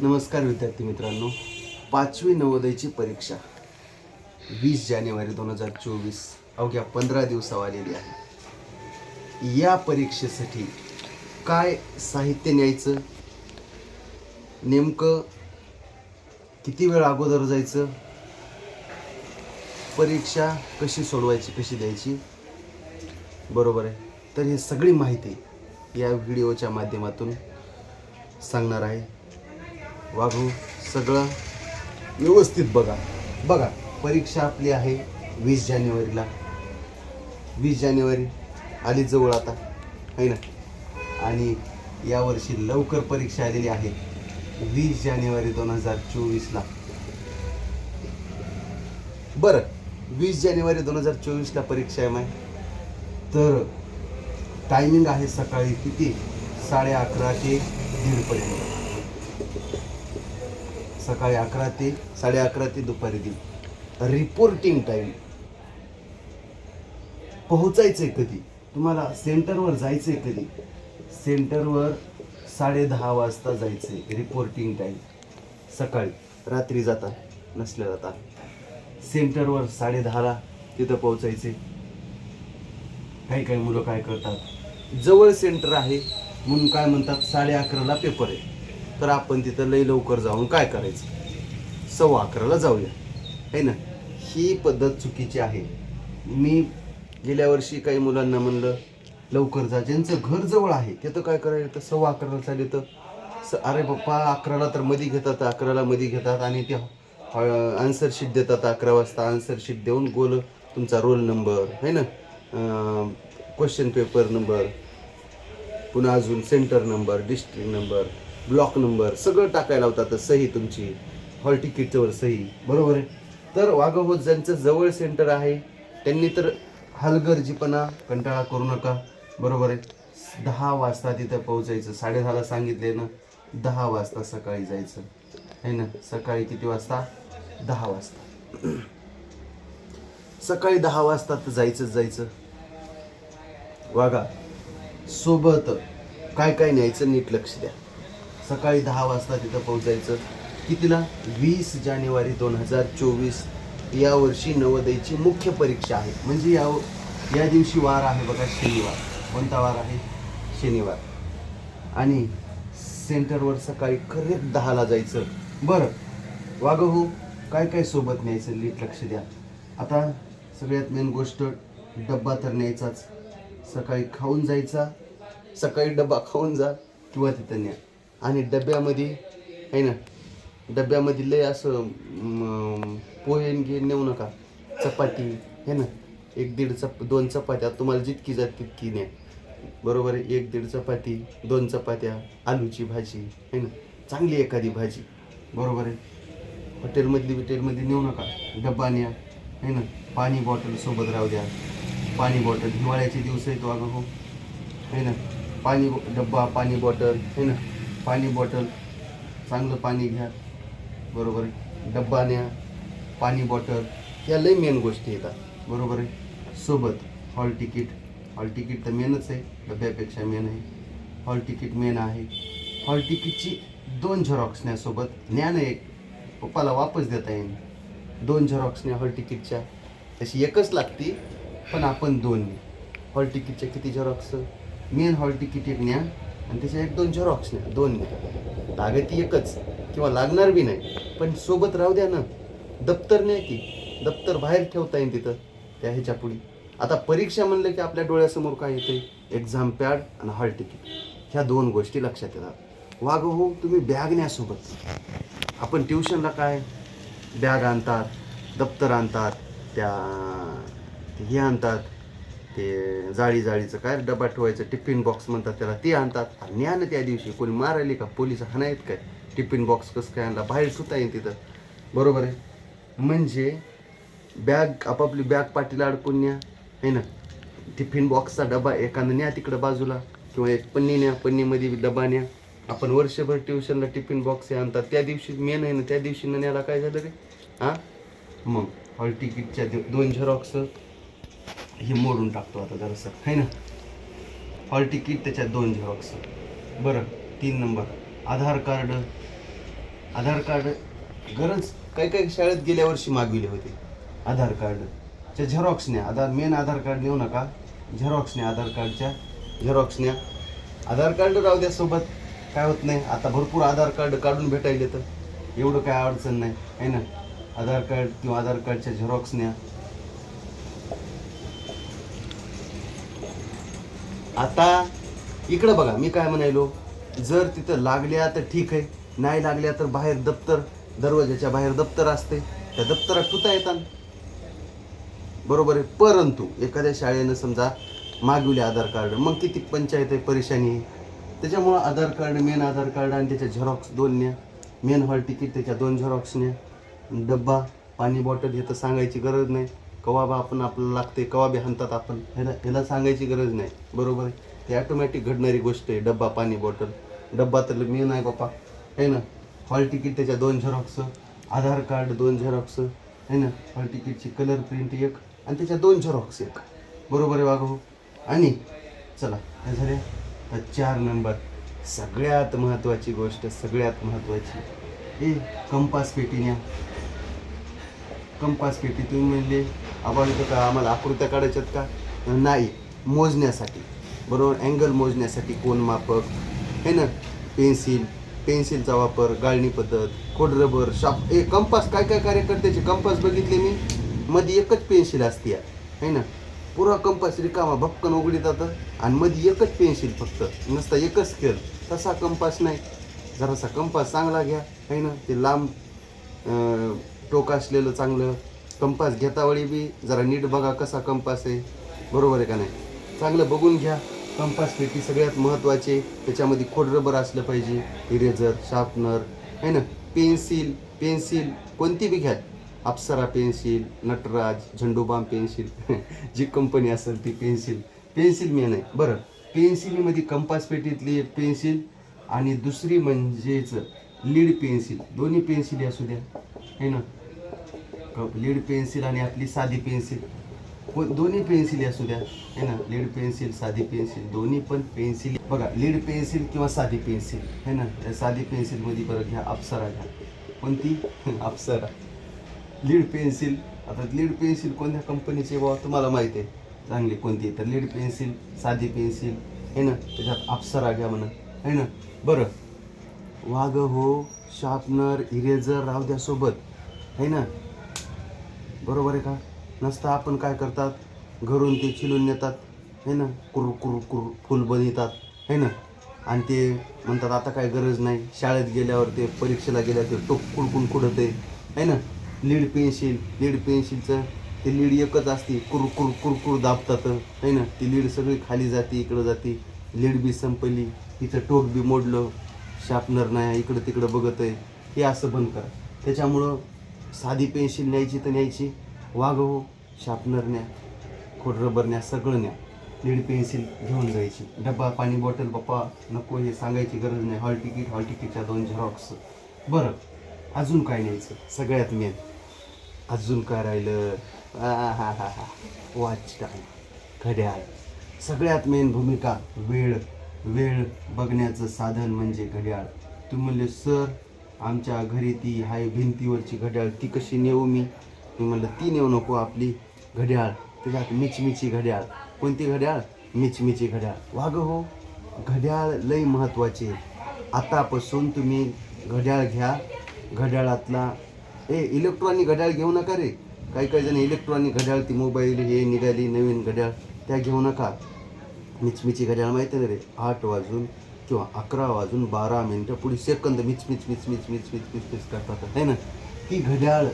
नमस्कार विद्यार्थी मित्रांनो. पाचवी नवोदयची परीक्षा. वीस जानेवारी दोन हजार चोवीस. अवघ्या पंधरा दिवसावर आलेली आहे. या परीक्षेसाठी काय साहित्य न्यायचं? नेमकं किती वेळ अगोदर जायचं? परीक्षा कशी सोडवायची कशी द्यायची? बरोबर आहे. तर ही सगळी माहिती या व्हिडिओच्या माध्यमातून सांगणार आहे. वागू सगळं व्यवस्थित बघा. बघा परीक्षा आपली आहे वीस जानेवारीला. वीस जानेवारी आली जवळ आता आहे ना? आणि यावर्षी लवकर परीक्षा आलेली आहे वीस जानेवारी दोन हजार चोवीसला. बरं वीस जानेवारी दोन हजार चोवीसला परीक्षा आहे माय. तर टायमिंग आहे सकाळी किती? साडे अकरा ते दीडपर्यंत सकाळी अकरा ते साडे अकरा ते दुपारी दीड रिपोर्टिंग टाईम पोहोचायचं आहे कधी? तुम्हाला सेंटरवर जायचं आहे कधी? सेंटरवर साडे दहा वाजता आहे रिपोर्टिंग टाईम सकाळी. रात्री जाता नसल्या जाता. सेंटरवर साडे दहाला तिथं पोहोचायचे काही काही मुलं काय करतात? जवळ सेंटर आहे म्हणून काय म्हणतात? साडे अकराला पेपर आहे. तर आपण तिथं लई लवकर जाऊन काय करायचं? सव्वा अकराला जाऊया. है ना? ही पद्धत चुकीची आहे. मी गेल्या वर्षी काही मुलांना म्हणलं लवकर जा. ज्यांचं घर जवळ आहे ते तर काय करायचं येतं? सव्वा अकराला चालेल तर? स अरे पप्पा अकराला तर मध्ये घेतात अकराला मध्ये घेतात आणि ते आन्सर शीट देतात अकरा वाजता. आन्सर शीट देऊन गोल तुमचा रोल नंबर है ना? क्वेश्चन पेपर नंबर पुन्हा अजून centre number district number block number सगळं टाकायला होतात सही तुमची. हॉल तिकीटवर सही. बरोबर आहे? तर वाघहोत ज्यांचं जवळ सेंटर आहे त्यांनी तर हलगर्जीपणा कंटाळा करू नका. बरोबर आहे? दहा वाजता तिथं पोहोचायचं. साडेदहाला सांगितले ना दहा वाजता सकाळी जायचं. आहे ना? सकाळी किती वाजता? दहा वाजता. सकाळी दहा वाजता तर जायचंच जायचं. वागा सोबत काय काय न्यायचं नीट लक्ष द्या. सकाळी दहा वाजता तिथं पोहोचायचं. कितीला? वीस जानेवारी दोन हजार चोवीस. यावर्षी नवोदयची मुख्य परीक्षा आहे. म्हणजे या या दिवशी वार आहे बघा शनिवार. कोणता वार आहे? शनिवार. आणि सेंटरवर सकाळी करेक्ट दहाला जायचं. बरं. वागं हो काय काय सोबत न्यायचं? नीट लक्ष द्या. आता सगळ्यात मेन गोष्ट डब्बा तर न्यायचाच. सकाळी खाऊन जायचा. सकाळी डब्बा खाऊन जा किंवा तिथं न्या. आणि डब्यामध्ये आहे ना? डब्यामध्ये लय असं पोहे न घे नेऊ नका. चपाती है ना? एक दीड चप दोन चपात्या तुम्हाला जितकी जात तितकी न्या. बरोबर आहे? एक दीड चपाती दोन चपात्या आलूची भाजी है ना? चांगली एखादी भाजी. बरोबर आहे? हॉटेलमधली बिटेलमध्ये नेऊ नका. डब्बा न्या है ना? पाणी बॉटल सोबत राहू द्या. पाणी बॉटल हिवाळ्याचे दिवस आहेत हो अगं हो है ना? पाणी डब्बा पाणी बॉटल है ना? पाणी बॉटल चांगलं पाणी घ्या. बरोबर आहे. डब्बा न्या पाणी बॉटल. या लई मेन गोष्टी येतात बरोबर आहे. सोबत हॉल तिकीट हॉल तिकीट तर मेनच आहे. डब्यापेक्षा मेन आहे. हॉल तिकीट मेन आहे. हॉल तिकीटची दोन झेरॉक्स न्या सोबत. न्या ना एक. पप्पाला वापस देता येईल दोन झेरॉक्स न्या हॉल तिकीटच्या तशी एकच लागती पण आपण दोन हॉल तिकीटच्या किती झेरॉक्स मेन हॉल तिकीट एक न्या. आणि त्याच्या एक दोन झेरॉक्स नाही दोन नाही. लागत ती एकच किंवा लागणार बी नाही. पण सोबत राहू द्या ना. दप्तर नाही की दप्तर बाहेर ठेवता येईल तिथं त्या ह्याच्या पुढे आता परीक्षा म्हणलं की आपल्या डोळ्यासमोर काय येते एक्झाम पॅड आणि हॉल तिकीट ह्या दोन गोष्टी लक्षात येतात. वाग हो तुम्ही बॅग न्या सोबत. आपण ट्युशनला काय? बॅग आणतात दप्तर आणतात त्या हे आणतात. ते जाळी जाळीचं काय डबा ठेवायचं टिफिन बॉक्स म्हणतात त्याला ते आणतात. न्या ना त्या दिवशी कोणी मारायली का पोलीस हाणायत काय? टिफिन बॉक्स कसं काय आणला? बाहेर सुद्धा येईल तिथं. बरोबर आहे? म्हणजे बॅग आपापली बॅग पाठीला अडकून न्या आहे ना? टिफिन बॉक्सचा डबा एखादा न्या तिकडं बाजूला किंवा एक पन्नी न्या पन्नीमध्ये डबा न्या. आपण वर्षभर ट्युशनला टिफिन बॉक्स हे आणतात. त्या दिवशी मेन आहे ना त्या दिवशी न न्याला काय झालं रे? हां? मग हॉल तिकीटच्या दोन झेरॉक्स हे मोडून टाकतो आता जरासं. है ना? हॉल तिकीट त्याच्यात दोन झेरॉक्स बरं तीन number Aadhaar card Aadhaar card गरज काही काही शाळेत गेल्या वर्षी मागविले होते. आधार कार्डच्या झेरॉक्सने आधार मेन आधार कार्ड नेऊ नका. झेरॉक्सने आधार कार्डच्या झेरॉक्सने आधार कार्ड राहू द्या सोबत. काय होत नाही. आता भरपूर आधार कार्ड काढून भेटायले तर. एवढं काय अडचण नाही. आहे ना? आधार कार्ड किंवा आधार कार्डच्या झेरॉक्स आता इकडं बघा मी काय म्हणायलो? जर तिथं लागल्या तर ठीक आहे नाही लागल्या तर बाहेर दप्तर दरवाजाच्या बाहेर दप्तर असते. त्या दप्तरात ठुता येतात. बरोबर आहे. परंतु एखाद्या शाळेनं समजा मागविले आधार कार्ड मग किती पंचायत आहे परेशानी आहे? त्याच्यामुळं Aadhaar card main Aadhaar card आणि त्याच्या झेरॉक्स दोन न्या. मेन हॉल तिकीट त्याच्या दोन झेरॉक्स न्या. डब्बा पाणी बॉटल हे तर सांगायची गरज नाही. कवा बा आपण आपल्याला लागते कवा बी हाणतात आपण. ह्याला ह्याला सांगायची गरज नाही. बरोबर आहे? ते ॲटोमॅटिक घडणारी गोष्ट आहे डब्बा पाणी बॉटल डब्बा तर मी नाही बापा आहे ना? हॉल तिकीट त्याच्या दोन झेरॉक्स आधार कार्ड दोन झेरॉक्स आहे ना? हॉल तिकीटची कलर प्रिंट एक आणि त्याच्या दोन झेरॉक्स एक. बरोबर आहे वाघ आणि चला काय झाले. तर चार नंबर सगळ्यात महत्त्वाची गोष्ट सगळ्यात महत्त्वाची ए कंपास पेटी न्या कंपास पेटी तुम्ही म्हणले आपण इथं का? आम्हाला आकृत्या काढायच्यात का? नाही. मोजण्यासाठी. बरोबर? अँगल मोजण्यासाठी कोण मापक? है ना? पेन्सिल. पेन्सिलचा वापर गाळणी पद्धत खोडरबर शाप. ए कंपास. काय काय कार्यकर्त्याचे कंपास बघितले मी? मध्ये एकच पेन्सिल असते है ना? पुरा कंपास रिकामा भक्कन उघडी जातं. आणि मध्ये एकच पेन्सिल फक्त. नुसता एकच स्केल तसा कंपास नाही. जरासा कंपास चांगला घ्या. है ना? ते लांब टोक असलेलं चांगलं. कंपास घेतावेळी बी जरा नीट बघा कसा कंपास आहे. बरोबर आहे का नाही? चांगलं बघून घ्या. कंपास पेटी सगळ्यात महत्त्वाचे त्याच्यामध्ये खोडरबर असलं पाहिजे. इरेझर शार्पनर आहे ना? पेन्सिल पेन्सिल कोणती बी घ्या. Apsara pencil Nataraj Zandu Balm pencil. जी कंपनी असेल ती पेन्सिल. पेन्सिल मी नाही. बरं. पेन्सिलमध्ये कंपास पेटीतली एक पेन्सिल आणि दुसरी म्हणजेच लीड पेन्सिल. दोन्ही पेन्सिली असू द्या. है ना? लीड पेन्सिल आणि आपली साधी पेन्सिल को दोन्ही पेन्सिल असू द्या. है ना? लीड पेन्सिल साधी पेन्सिल दोन्ही पण पेन्सिल बघा लीड पेन्सिल किंवा साधी पेन्सिल है ना? त्या साधी पेन्सिलमध्ये बरं घ्या अप्सरा घ्या. कोणती? अप्सरा. लीड पेन्सिल आता लीड पेन्सिल कोणत्या कंपनीची बाबा तुम्हाला माहिती आहे. चांगली कोणती? आहे तर लीड पेन्सिल साधी पेन्सिल है ना? त्याच्यात अप्सरा घ्या म्हणा. है ना? बरं. वाघ हो शार्पनर इरेझर राहू द्या सोबत. है ना? बरोबर आहे का? नसतं आपण काय करतात? घरून ते चिलून नेतात है ना? कुर कुर कुर फुल बनवितात है ना? आणि ते म्हणतात आता काय गरज नाही. शाळेत गेल्यावर ते परीक्षेला गेल्यावर ते टोक कुडकुन कुडते है ना? लीड पेन्सिल लीड पेन्सिलचं ते लीड एकच असते कुर कुर कुर कुर दाबतात है ना? ती लीड सगळी खाली जाते इकडं जाते. लीड बी संपली तिचं टोक बी मोडलं शार्पनर नाही इकडं तिकडं बघत आहे हे असं बंद करा. त्याच्यामुळं साधी पेन्सिल न्यायची तर न्यायची. वागव शार्पनर न्या खोड रबर न्या सगळं न्या. लीड पेन्सिल घेऊन जायची. डब्बा पाणी बॉटल बाप्पा नको हे सांगायची गरज नाही. हॉल तिकीट हॉल तिकीटच्या दोन झेरॉक्स. बरं अजून काय न्यायचं? सगळ्यात मेन. अजून काय राहिलं? हा हा हा हा. वॉच टाईम घड्याळ. सगळ्यात मेन भूमिका वेळ. वेळ बघण्याचं साधन म्हणजे घड्याळ. तुम्ही म्हणले सर आमच्या घरी ती हाय भिंतीवरची घड्याळ ती कशी नेऊ मी? मी म्हणलं ती नेऊ नको आपली घड्याळ. त्याच्यात मिचमिची घड्याळ. कोणती घड्याळ? मिचमिची घड्याळ. वाग हो घड्याळ लई महत्त्वाचे आतापासून तुम्ही घड्याळ घ्या. घड्याळातला ए इलेक्ट्रॉनिक घड्याळ घेऊ नका रे. काही काही जण इलेक्ट्रॉनिक घड्याळ ती मोबाईल हे निघाली नवीन घड्याळ त्या घेऊ नका. मिचमिची घड्याळ माहिती ना रे आठ वाजून किंवा अकरा वाजून बारा मिनटं पुढे सेकंद मिच मिच मिच मिच मिच मिच मिच मिच करतात. आहे ना? ती घड्याळ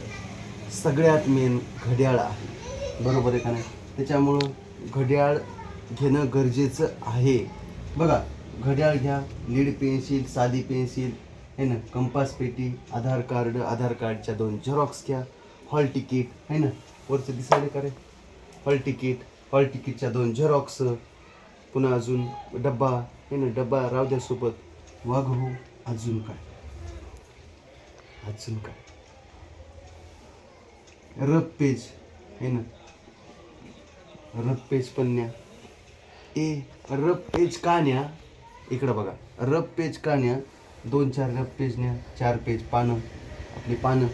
सगळ्यात मेन घड्याळ आहे. बरोबर आहे का नाही? त्याच्यामुळं घड्याळ घेणं गरजेचं आहे. बघा घड्याळ घ्या. लीड पेन्सिल साधी पेन्सिल है ना? कंपास पेटी आधार कार्ड आधार कार्डच्या दोन झेरॉक्स घ्या. हॉल तिकीट है ना? वरचं दिसायला का रे? हॉल तिकीट हॉल तिकीटच्या दोन झेरॉक्स पुन्हा अजून डब्बा हे ना डब्बा राहू द्या सोबत. वाघू हो, अजून काय? अजून काय? रब पेज हे ना. रब पेज पण न्या. ए रब पेज का न्या? इकडं बघा. रब पेज का न्या? दोन चार रफ पेज न्या चार पेज पानं. आपली पानं.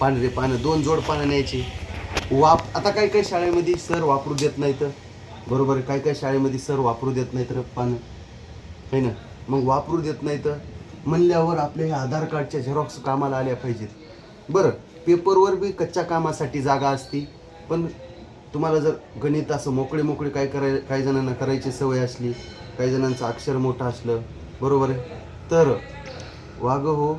पांढरे पानं. दोन जोड पानं न्यायची. वाप. आता काही काही शाळेमध्ये सर वापरू देत तर बरोबर आहे. काही काही शाळेमध्ये सर वापरू देत नाहीत रफ पानं है ना? मग वापरू देत नाहीत म्हणल्यावर आपल्या हे आधार कार्डच्या झेरॉक्स कामाला आल्या पाहिजेत. बरं पेपरवर बी कच्च्या कामासाठी जागा असती पण तुम्हाला जर गणित असं मोकळे मोकळे काय कराय काही जणांना करायची सवय असली काही जणांचं अक्षर मोठं असलं बरोबर आहे? तर वाग हो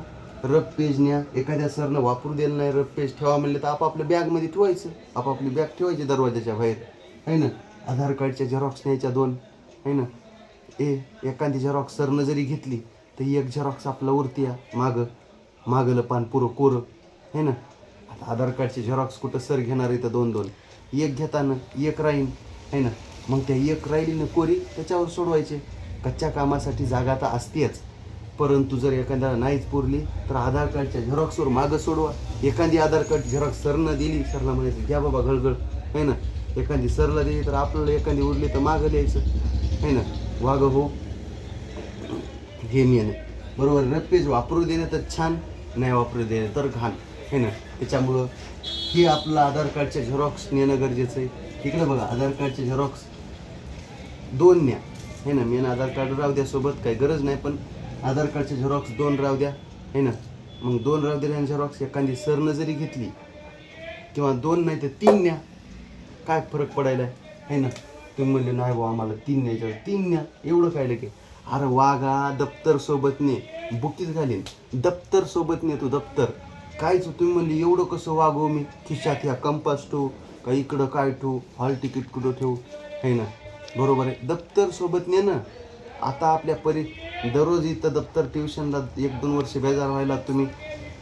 रफ पेज न्या. एखाद्या सरनं वापरू दिलं नाही रफ पेज ठेवा म्हणले तर आपापल्या बॅगमध्ये ठेवायचं. आपापली बॅग ठेवायची दरवाजाच्या बाहेर. आहे ना? आधार कार्डच्या झेरॉक्स न्यायच्या दोन आहे ना? ए एखादी झेरॉक्स सरनं जरी घेतली तर एक झेरॉक्स आपला उरती या मागं. मागलं पान पुरं कोरं है ना? आता आधार कार्डचे झेरॉक्स कुठं सर घेणार आहे तर दोन दोन? एक घेताना एक राहीन है ना? मग त्या एक राहिलीनं कोरी त्याच्यावर सोडवायचे. कच्च्या कामासाठी जागा तर असतेच. परंतु जर एखाद्याला नाहीच पुरली तर आधार कार्डच्या झेरॉक्सवर मागं सोडवा. एखादी आधार कार्ड झेरॉक्स सरनं दिली सरला म्हणायचं घ्या बाबा घळघळ है ना? एखादी सरला दिली तर आपल्याला एखादी उरली तर मागं द्यायचं. है ना? वाघ हो. हे मी आहे. बरोबर रपेज वापरू देणे तर छान नाही वापरू देणे तर घाण. है ना? त्याच्यामुळं हे आपलं आधार कार्डचे झेरॉक्स नेणं गरजेचं आहे. तिकडं बघा आधार कार्डचे झेरॉक्स. दोन न्या. है ना? मेन आधार कार्ड राहू द्या सोबत काही गरज नाही पण आधार कार्डचे झेरॉक्स दोन राहू द्या. है ना? मग दोन राहू द्या झेरॉक्स एखादी सरनं जरी घेतली किंवा दोन नाही तर तीन न्या. काय फरक पडायला आहे ना? तुम्ही म्हणले नाही बुवा आम्हाला तीन न्यायच्या तीन न्या एवढं काय की अरे वागा दप्तर सोबत ने बुकीच घालीन. दप्तर सोबत ने तू दप्तर. कायच तुम्ही म्हणले एवढं कसं वागव मी? खिशात ह्या कंपास ठेवू का इकडं काय ठेवू? हॉल तिकीट कुठं ठेवू? है ना? बरोबर आहे. दप्तर सोबत ने ना. आता आपल्या परी दररोज इथं दप्तर ट्युशनला एक दोन वर्ष बेजार व्हायला तुम्ही.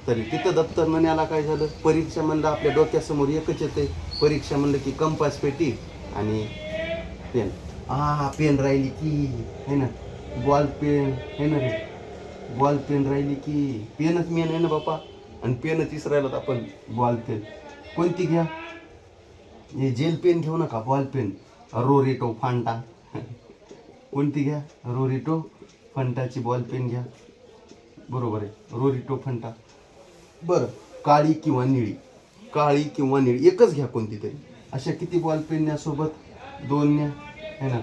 तरी तिथं दप्तर न काय झालं? परीक्षा म्हणलं आपल्या डोक्यासमोर एकच येते परीक्षा म्हणलं की कंपास पेटी आणि पेन. हा पेन राहिली की है ना? बॉल पेन है ना रे? बॉल पेन राहिली की पेनच मेन आहे ना बापा. आणि पेनच इसरायला आपण बॉल पेन. कोणती घ्या? हे जेल पेन घेऊ नका बॉल पेन. रोरिटो फांटा. कोणती घ्या? रोरिटो फंटाची बॉल पेन घ्या. बरोबर आहे रोरिटो फंटा. बरं काळी किंवा निळी. काळी किंवा निळी एकच घ्या कोणती तरी अशा किती बॉल पेन दोन न्या. है ना?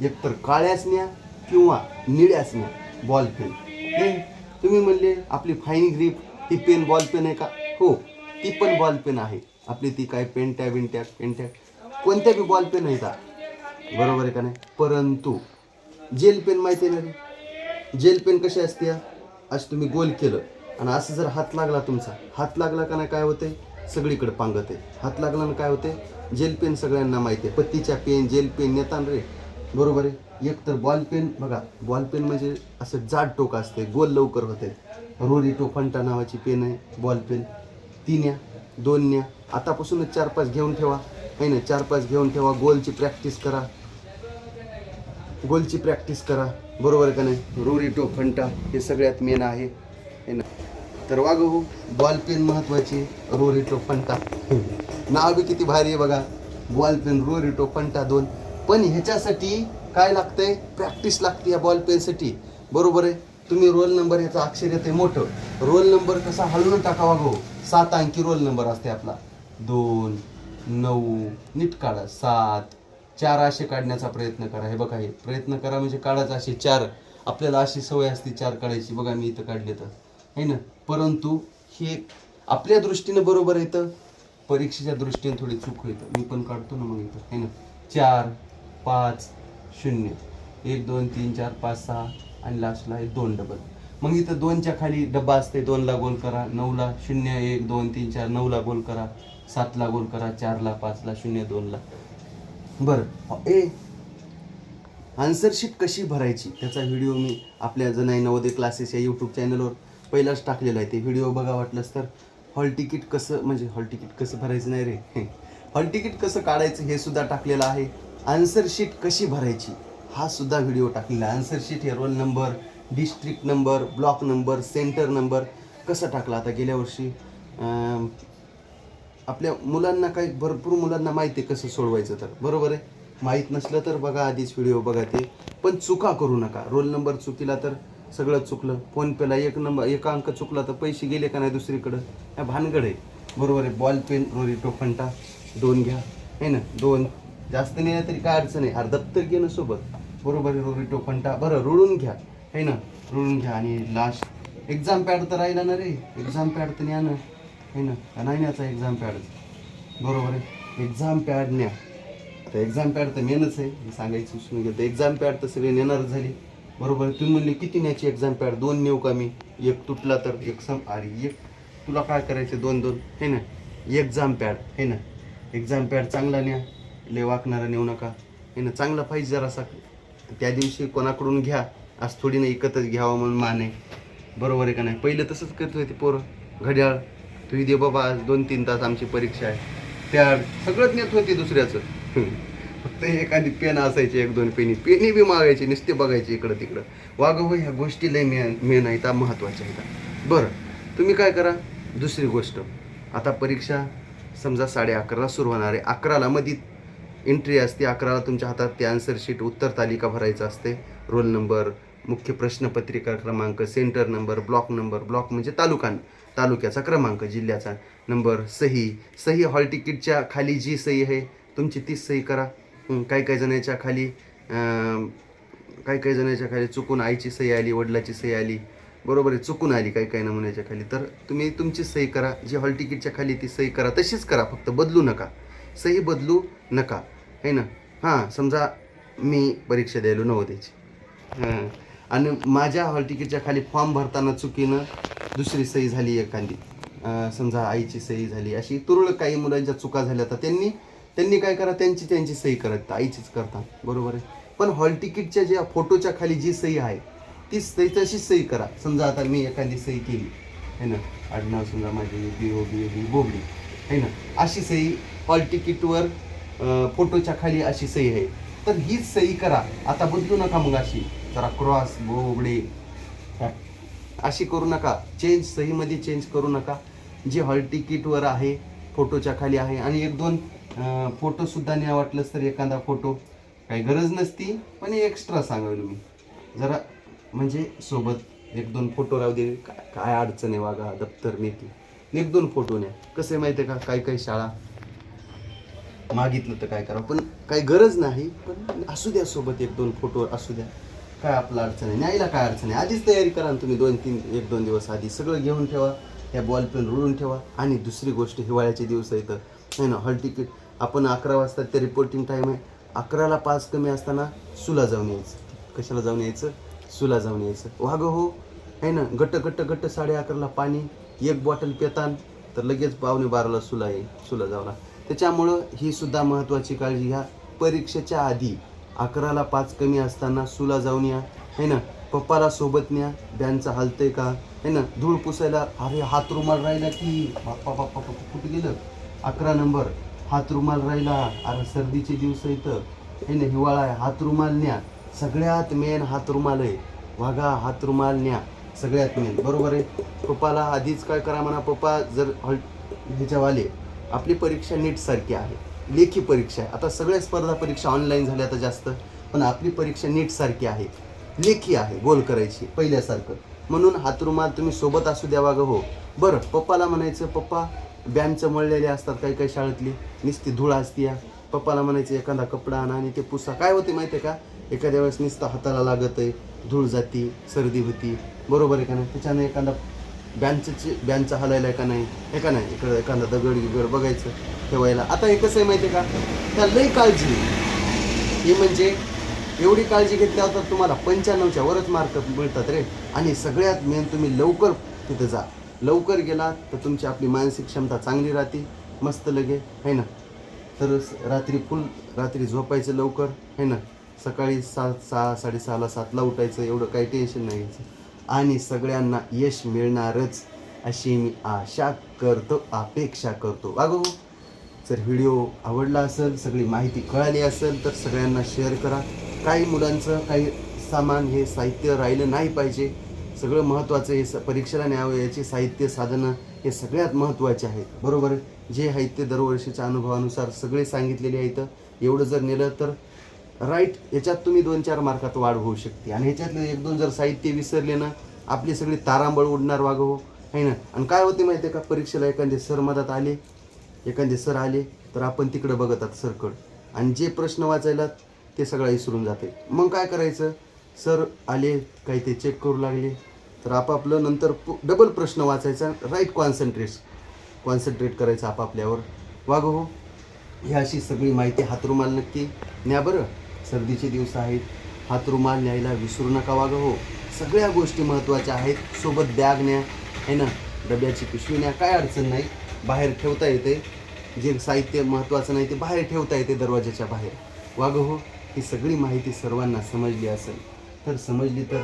एकतर काळ्याच न्या किंवा निळ्याच न्या बॉल पेन हे तुम्ही म्हणले आपली फाईन ग्रीप ती पेन बॉल पेन आहे का? हो ती पण बॉल पेन आहे. आपली ती काय पेंट्या बिंट्या पेंट्या कोणत्या बी बॉल पेन आहे का बरोबर आहे का नाही? परंतु जेल पेन माहिती आहे ना रे? जेल पेन कशी असते असं तुम्ही गोल केलं. आणि असं जर हात लागला तुमचा हात लागला का नाही काय होते सगळीकडे पांगत आहे. हात लागला ना काय होते जेल पेन सगळ्यांना माहिती आहे. पत्तीच्या पेन जेल पेन नेतान रे. बरोबर आहे? एक तर बॉल पेन बघा बॉल पेन म्हणजे असं जाड टोक असते गोल लवकर होते रोरी फंटा नावाची पेन आहे बॉल पेन. तीन या दोन न्या आतापासूनच चार पाच घेऊन ठेवा. आहे ना चार पाच घेऊन ठेवा. गोलची प्रॅक्टिस करा. गोलची प्रॅक्टिस करा. बरोबर का नाही? रोरी फंटा हे सगळ्यात मेन आहे. तर वाग हो बॉल पेन महत्वाची रोरिटो फंटा. नाव बी किती भारी आहे बघा. बॉल पेन रोरिटो फंटा दोन. पण ह्याच्यासाठी काय लागतंय? प्रॅक्टिस लागते या बॉल पेनसाठी बरोबर आहे? तुम्ही रोल नंबर ह्याचा अक्षर येते मोठं. रोल नंबर कसा हलवून टाकावा गो सात अंकी रोल नंबर असते आपला. दोन नऊ नीट काढा. सात. चार असे काढण्याचा प्रयत्न करा. हे बघा हे प्रयत्न करा म्हणजे काढाच असे चार. आपल्याला अशी सवय असते चार काढायची. बघा मी इथं काढले तर. है ना? परंतु हे आपल्या दृष्टीनं बरोबर येतं परीक्षेच्या दृष्टीने थोडी चूक येतं मी पण काढतो ना मग इथं है ना? चार पाच शून्य. एक दोन तीन चार पाच सहा आणि लास्टला हे दोन डबल मग इथं दोनच्या खाली डब्बा असते दोनला गोल करा नऊला शून्य एक दोन तीन चार नऊला गोल करा सातला गोल करा चारला पाचला शून्य दोनला. बरं. ए आन्सरशीट कशी भरायची? त्याचा व्हिडिओ मी आपल्या जनाई नवोदय क्लासेस या यूट्यूब चॅनलवर पहिलाच टाकलेला आहे ते. व्हिडिओ बघा वाटलंच तर हॉल तिकीट कसं म्हणजे हॉल तिकीट कसं भरायचं नाही रे. हॉल तिकीट कसं काढायचं हे सुद्धा टाकलेलं आहे. आन्सर शीट कशी भरायची? हा सुद्धा व्हिडिओ टाकलेला आहे. आन्सर शीट हे roll number district number block number centre number कसं टाकला आता गेल्या वर्षी? आपल्या मुलांना काही भरपूर मुलांना माहिती आहे कसं सोडवायचं तर. बरोबर आहे? माहीत नसलं तर बघा आधीच व्हिडिओ बघा ते. पण चुका करू नका. रोल नंबर चुकीला तर सगळं चुकलं. फोनपेला एक नंबर एक अंक चुकला तर पैसे गेले का नाही दुसरीकडं? ह्या भानगड आहे. बरोबर आहे बॉल पेन रोरी टोफंटा दोन घ्या. आहे ना? दोन. जास्त नाही तरी काय अडचण आहे अरे दप्तर घे ना सोबत. बरोबर आहे रोरी टोफंटा बरं रुळून घ्या. आहे ना? रुळून घ्या आणि लास्ट एक्झाम पॅड तर राहिला ना रे. एक्झाम पॅड तर न्या ना. आहे ना? नाही न्याचा एक्झाम पॅड बरोबर आहे. एक्झाम पॅड न्या. आता एक्झाम पॅड तर मेनच आहे. सांगायचं विसरून गेलं एक्झाम पॅड तर सगळे नेणारच झाली. बरोबर? तुम्ही म्हणले किती न्यायची एक्झाम पॅड दोन नेऊ का मी? एक तुटला तर एक सम अरे एक. तुला काय करायचं? दोन दोन. हे ना एक्झाम पॅड हे ना एक्झाम पॅड चांगला न्या. ले वाकणारा नेऊ नका. हे ना चांगला पाहिजे जरासा. त्या दिवशी कोणाकडून घ्या. आज थोडी ना एकतच घ्यावं म्हणून मान. आहे बरोबर आहे का नाही? पहिलं तसंच करत होते पोरं. घड्याळ. तुही दे बाबा आज दोन तीन तास आमची परीक्षा आहे. त्या सगळंच नेत होती दुसऱ्याचं. फक्त एखादी पेन असायची एक दोन पेनी. पेनी बी मागायची नुसते बघायची इकडं तिकडं. वागव ह्या गोष्टी लय मेन मेन आहेत महत्त्वाच्या आहेत. बरं तुम्ही काय करा? दुसरी गोष्ट. आता परीक्षा समजा साडे अकराला सुरू होणार आहे. अकराला मध्ये एंट्री असते. अकराला तुमच्या हातात ते आन्सर शीट उत्तर तालिका भरायचं असते. रोल नंबर मुख्य प्रश्नपत्रिका क्रमांक centre number block number block म्हणजे तालुका तालुक्याचा क्रमांक जिल्ह्याचा. नंबर सही. सही हॉल तिकीटच्या खाली जी सही आहे तुमची तीच सही करा. काही काही जणांच्या खाली काही काही जणांच्या खाली चुकून आईची सही आली वडिलाची सही आली. बरोबर आहे चुकून आली काही काही नमुन्याच्या खाली. तर तुम्ही तुमची सही करा जी हॉल तिकीटच्या खाली ती सही करा तशीच करा फक्त बदलू नका. सही बदलू नका है ना? हां समजा मी परीक्षा द्यायलो नवोदयची. हां आणि माझ्या हॉल तिकीटच्या खाली फॉर्म भरताना चुकीनं दुसरी सही झाली एखादी. समजा आईची सही झाली अशी तुरळक काही मुलांच्या चुका झाल्या तर त्यांनी त्यांनी काय करा त्यांची त्यांची सही करत आईचीच करता बरोबर आहे? पण हॉल तिकीटच्या ज्या फोटोच्या खाली जी सही आहे ती सही तशी सही करा. समजा आता मी एखादी सही केली है ना? आडनाव समजा माझी बी ओ बी बी बोबडी है ना? अशी सही हॉल तिकीटवर फोटोच्या खाली अशी सही आहे. तर हीच सही करा. आता बदलू नका मग अशी. जरा क्रॉस बोबडे अशी करू नका. चेंज सहीमध्ये चेंज करू नका. जे हॉल तिकीटवर आहे फोटोच्या खाली आहे आणि एक दोन फोटोसुद्धा नाही वाटलंच तर एखादा फोटो काही गरज नसती पण एक्स्ट्रा सांगायलो मी जरा म्हणजे सोबत एक दोन फोटो राहू दे. काय काय अडचण आहे वागा दप्तर नेते. एक दोन फोटो न्या. कसं आहे माहिती आहे का? काही काही शाळा मागितलं तर काय करावं? पण काही गरज नाही पण असू द्या सोबत एक दोन फोटो असू द्या. काय आपलं अडचण आहे? न्यायला काय अडचण आहे? आधीच तयारी करा ना तुम्ही दोन तीन एक दोन दिवस आधी. सगळं घेऊन ठेवा. त्या बॉल पेन रुळून ठेवा. आणि दुसरी गोष्ट हिवाळ्याचे दिवस आहेत नाही ना हॉल तिकीट आपण अकरा वाजता ते रिपोर्टिंग टाईम आहे. अकराला पाच कमी असताना सुला जाऊन यायचं. कशाला जाऊन यायचं? सुला जाऊन यायचं. वाग हो. आहे ना? गट्ट घट्ट घट्ट साडे अकराला पाणी एक बॉटल पेतान तर लगेच पावणे बाराला सुला येईल. सुला जावला त्याच्यामुळं ही सुद्धा महत्त्वाची काळजी घ्या. परीक्षेच्या आधी अकराला पाच कमी असताना सुला जाऊन या. है ना? पप्पाला सोबत न्या. बॅनचं हालतंय का? है ना? धूळ पुसायला अरे हात रुमाल राहिला की. बाप्पा बाप्पा बाप्पा कुठे गेलं? अकरा नंबर. हात रुमाल राहिला. अरे सर्दीचे दिवस इथं. हे ना हिवाळा आहे. हात रुमाल न्या. सगळ्यात मेन हात रुमाल आहे. वाघा हात रुमाल न्या. सगळ्यात मेन बरोबर आहे? पप्पाला आधीच काय करा म्हणा पप्पा जर हॉल ह्याच्यावाले. आपली परीक्षा नीट सारखी आहे. लेखी परीक्षा आहे. आता सगळ्या स्पर्धा परीक्षा ऑनलाईन झाल्या आता जास्त. पण आपली परीक्षा नीट सारखी आहे. लेखी आहे गोल करायची पहिल्यासारखं. म्हणून हात रुमाल तुम्ही सोबत असू द्यावा ग हो. बरं पप्पाला म्हणायचं पप्पा बॅनचं मळलेले असतात काही काही शाळेतली. नुसती धूळ असतीया पप्पाला म्हणायचं एखादा कपडा आणा आणि ते पुसा. काय होते माहिती आहे का? एखाद्या वेळेस नुसतं हाताला लागत आहे धूळ जाती सर्दी होती. बरोबर आहे का नाही? त्याच्यानं एखादा बँचची बॅनचं हलायला आहे का नाही? हे का नाही? इकडं एखादा दगड गिगड बघायचं ठेवायला. आता हे कसं आहे माहिती आहे का? त्या लई काळजी. आहे. ही म्हणजे एवढी काळजी घेतल्यावर तर तुम्हाला पंच्याण्णवच्या वरच मार्क मिळतात रे. आणि सगळ्यात मेन तुम्ही लवकर तिथं जा. लवकर गेलात तर तुमची आपली मानसिक क्षमता चांगली राहते. मस्त लगे है ना? तर रात्री फुल रात्री झोपायचं लवकर है ना? सकाळी सात सहा साडेसहाला सातला उठायचं एवढं काही टेन्शन नाही घ्यायचं आणि सगळ्यांना यश मिळणारच अशी मी आशा करतो अपेक्षा करतो. अगो जर व्हिडिओ आवडला असेल सगळी माहिती कळाली असेल तर सगळ्यांना शेअर करा. काही मुलांचं काही सामान हे साहित्य राहिलं नाही पाहिजे. सगळं महत्त्वाचं हे स परीक्षेला न्यावं याचे साहित्य साधनं हे सगळ्यात महत्त्वाचे आहेत. बरोबर? जे साहित्य ते दरवर्षीच्या अनुभवानुसार सगळे सांगितलेले आहेत. एवढं जर नेलं तर राईट याच्यात तुम्ही दोन चार मार्कात वाढ होऊ शकते. आणि ह्याच्यातले एक दोन जर साहित्य विसरले ना आपली सगळी तारांबळ उडणार वागव हो. ना? आणि काय होते माहिती आहे का? परीक्षेला एखादे सर मधात आले एखादे सर आले तर आपण तिकडं बघतात सरकड. आणि जे प्रश्न वाचायला ते सगळं विसरून जाते. मग काय करायचं? सर आले काही ते चेक करू लागले. तर आपापलं नंतर डबल प्रश्न वाचायचा. राईट कॉन्सन्ट्रेट कॉन्सन्ट्रेट करायचं आपापल्यावर. वाघ हो ही अशी सगळी माहिती हातरुमाल नक्की न्या बरं. सर्दीचे दिवस आहेत. हातरुमाल न्यायला विसरू नका वाघ हो. सगळ्या गोष्टी महत्त्वाच्या आहेत. सोबत बॅग न्या. आहे ना? डब्याची पिशवी न्या. काय अडचण नाही. बाहेर ठेवता येते. जे साहित्य महत्त्वाचं नाही ते बाहेर ठेवता येते दरवाजाच्या बाहेर. वाघ हो ही सगळी माहिती सर्वांना समजली असेल. तर समजली तर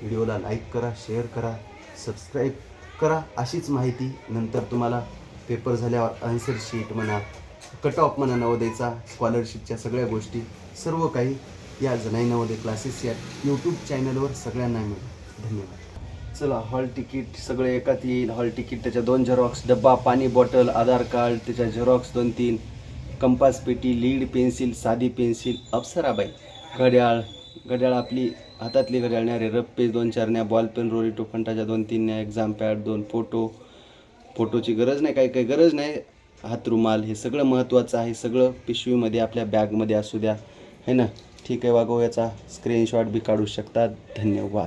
व्हिडिओला लाईक करा शेअर करा सबस्क्राईब करा अशीच माहिती. नंतर तुम्हाला पेपर झाल्यावर आन्सर शीट म्हणा कट ऑफ म्हणा नवोदयचा स्कॉलरशिपच्या सगळ्या गोष्टी सर्व काही या जनाई नवोदय क्लासेस या यूट्यूब चॅनलवर सगळ्यांना मिळेल. धन्यवाद. चला हॉल तिकीट सगळे एकात येईल. हॉल तिकीट त्याच्या दोन झेरॉक्स डब्बा पाणी बॉटल आधार कार्ड त्याच्या झेरॉक्स दोन तीन कंपास पेटी लीड पेन्सिल साधी पेन्सिल अप्सराबाई. घड्याळ घड्याळ आपली हातातली घड्याळ न्या पेज दोन चार न्या बॉल पेन रोरी टोफंटाच्या दोन तीन न्या एक्झाम पॅड दोन फोटो फोटोची गरज नाही काही काही गरज नाही. हातरुमाल हे सगळं महत्त्वाचं आहे. सगळं पिशवीमध्ये आपल्या बॅगमध्ये असू द्या. है ना? ठीक आहे वागो याचा स्क्रीनशॉट बी काढू शकतात धन्यवाद.